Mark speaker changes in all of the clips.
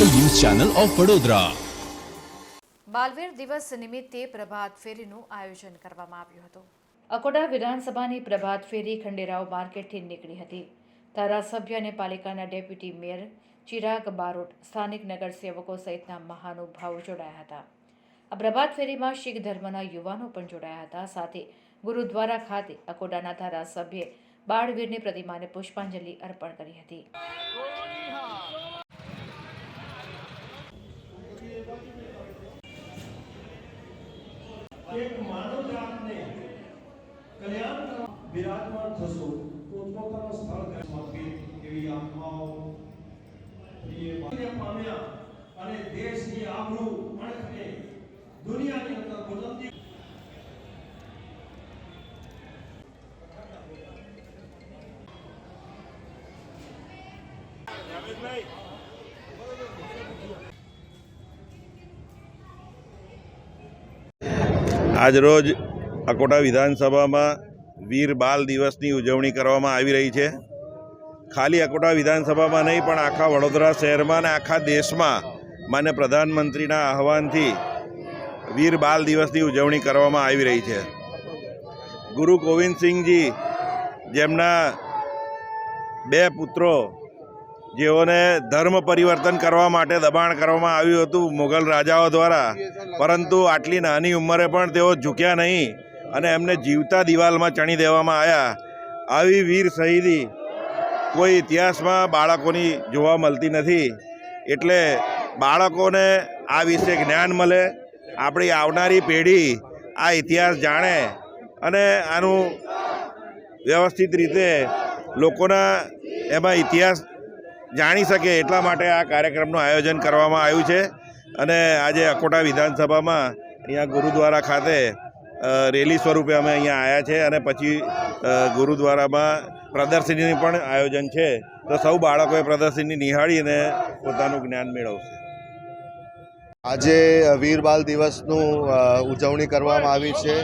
Speaker 1: Channel of Vadodara.
Speaker 2: બાલવીર દિવસ નિમિત્તે પ્રભાત ફેરીનું આયોજન કરવામાં આવ્યું હતું. અકોટા વિધાનસભાની પ્રભાત ફેરી ખંડેરાવ માર્કેટથી નીકળી હતી. ધારાસભ્ય અને પાલિકાના ડેપ્યુટી મેયર ચિરાગ બારોટ સ્થાનિક નગરસેવકો સહિતના મહાનુભાવો જોડાયા હતા. આ પ્રભાત ફેરીમાં શીખ ધર્મના યુવાનો પણ જોડાયા હતા. સાથે ગુરુદ્વારા ખાતે અકોટાના ધારાસભ્યે બાળવીરની પ્રતિમાને પુષ્પાંજલિ અર્પણ કરી હતી.
Speaker 3: એક માનવ જાતને કલ્યાણ બિરાજમાન થશો પોતપોતાનું સ્થળ સમર્પિત એવી આત્માઓ પામ્યા અને દેશની આબરૂ અણખને દુનિયાની અંદર બુલંદી
Speaker 4: આજરોજ અકોટા વિધાનસભામાં વીર બાલ દિવસની ઉજવણી કરવામાં આવી રહી છે. ખાલી અકોટા વિધાનસભામાં નહીં, પણ આખા વડોદરા શહેરમાં અને આખા દેશમાં માન્ય પ્રધાનમંત્રીના આહવાનથી વીર બાલ દિવસની ઉજવણી કરવામાં આવી રહી છે. ગુરુ ગોવિંદસિંહજી જેમના બે પુત્રો જેઓને ધર્મ પરિવર્તન કરવા માટે દબાણ કરવામાં આવ્યું હતું મુઘલ રાજાઓ દ્વારા. પરંતુ આટલી નાની ઉંમરે પણ તેઓ ઝૂક્યા નહીં અને એમને જીવતા દિવાલમાં ચણી દેવામાં આવ્યા આવી વીર શહીદી કોઈ ઇતિહાસમાં બાળકોની જોવા મળતી નથી. એટલે બાળકોને આ વિશે જ્ઞાન મળે, આપણી આવનારી પેઢી આ ઇતિહાસ જાણે અને આનું વ્યવસ્થિત રીતે લોકોના એમાં ઇતિહાસ જાણી શકે એટલા માટે આ કાર્યક્રમનું આયોજન કરવામાં આવ્યું છે. અને આજે અકોટા વિધાનસભામાં અહીંયા ગુરુદ્વારા ખાતે રેલી સ્વરૂપે અમે અહીંયા આવ્યા છે અને પછી ગુરુદ્વારામાં પ્રદર્શનીનું પણ આયોજન છે. તો સૌ બાળકોએ પ્રદર્શની નિહાળીને પોતાનું જ્ઞાન મેળવશે.
Speaker 5: આજે વીર બાલ દિવસનું ઉજવણી કરવામાં આવી છે.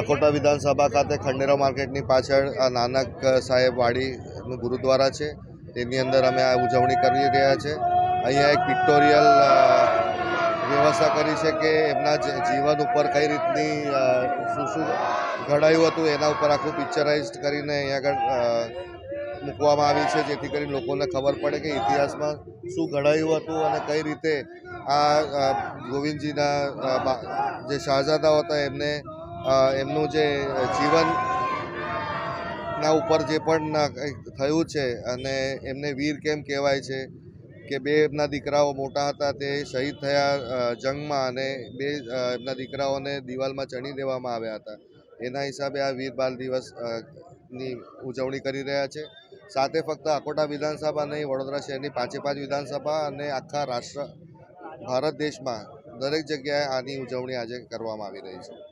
Speaker 5: અકોટા વિધાનસભા ખાતે ખંડેરા માર્કેટની પાછળ નાનક સાહેબ વાડીનું ગુરુદ્વારા છે. તેની અંદર અમે આ ઉજવણી કરી રહ્યા છે. અહીંયા એક પિક્ટોરિયલ વ્યવસ્થા કરી છે કે એમના જીવન ઉપર કઈ રીતની શું શું ઘડાયું હતું એના ઉપર આખું પિક્ચરાઇઝ કરીને અહીંયા આગળ મૂકવામાં આવી છે, જેથી કરીને લોકોને ખબર પડે કે ઇતિહાસમાં શું ઘડાયું હતું અને કઈ રીતે આ ગોવિંદજીના જે શાહજાદા હતા એમને એમનું જે જીવન ના ઉપર જે પણ થયું છે અને એમને વીર કેમ કહેવાય છે કે બે એમના દીકરાઓ મોટા હતા તે શહીદ થયા જંગમાં અને બે એમના દીકરાઓને દિવાલમાં ચણી દેવામાં આવ્યા હતા. એના હિસાબે આ વીર બાલ દિવસની ઉજવણી કરી રહ્યા છે. સાથે ફક્ત અકોટા વિધાનસભા નહીં, વડોદરા શહેરની પાંચે પાંચ વિધાનસભા અને આખા રાષ્ટ્ર, ભારત દેશમાં દરેક જગ્યાએ આની ઉજવણી આજે કરવામાં આવી રહી છે.